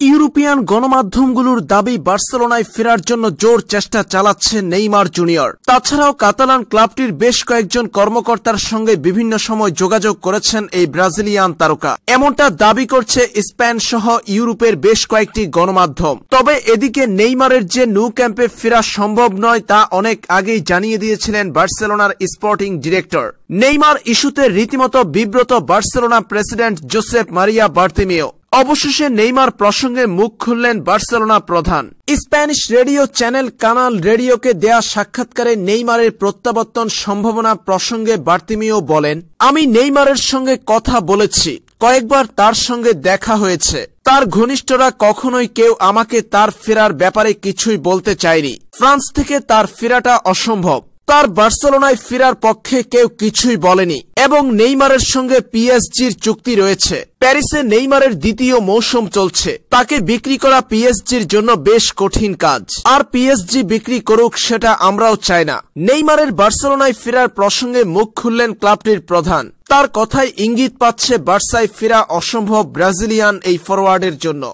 European গণমাধ্যমগুলোর দাবি বার্সেলোনায় ফেরার জন্য জোর চেষ্টা চালাচ্ছে নেইমার জুনিয়র। তাছাড়াও কাতালান ক্লাবটির বেশ কয়েকজন কর্মকর্তার সঙ্গে বিভিন্ন সময় যোগাযোগ করেছেন এই ব্রাজিলিয়ান তারকা। এমনটা দাবি করছে স্পেন সহ ইউরোপের বেশ কয়েকটি গণমাধ্যম। তবে এদিকে নেইমারের যে নু ক্যাম্পে ফেরা সম্ভব নয় তা অনেক আগেই জানিয়ে দিয়েছিলেন বার্সেলোনার স্পোর্টিং ডিরেক্টর। নেইমার ইস্যুতে রীতিমতো বিব্রত Barcelona president Josep Maria Bartomeu. অবশেষে নেইমার প্রসঙ্গে মুখ খুললেন বার্সেলোনা প্রধান। স্প্যানিশ রেডিও চ্যানেল কানাল রেডিওকে দেয়া সাক্ষাৎকারে নেইমারের প্রত্যাবর্তন সম্ভাবনা প্রসঙ্গে বার্তিমিও বলেন, আমি নেইমারের সঙ্গে কথা বলেছি। কয়েকবার তার সঙ্গে দেখা হয়েছে। তার ঘনিষ্ঠরা কখনোই কেউ আমাকে তার ফেরার ব্যাপারে কিছুই বলতে চায়নি। ফ্রান্স থেকে তার ফেরাটা অসম্ভব। তার বার্সেলোনায় ফেরার পক্ষে কেউ কিছুই বলেনি, এবং নেইমারের সঙ্গে পিএসজির চুক্তি রয়েছে। প্যারিসে নেইমারের দ্বিতীয় মৌসুম চলছে। তাকে বিক্রি করা পিএসজির জন্য বেশ কঠিন কাজ। আর পিএসজি বিক্রি করুক সেটা আমরাও চাই না। নেইমারের বার্সেলোনায় ফেরার প্রসঙ্গে মুখ খুললেন ক্লাবটির প্রধান। তার কথায় ইঙ্গিত পাচ্ছে বার্সায় ফেরা অসম্ভব ব্রাজিলিয়ান এই ফরওয়ার্ডের জন্য।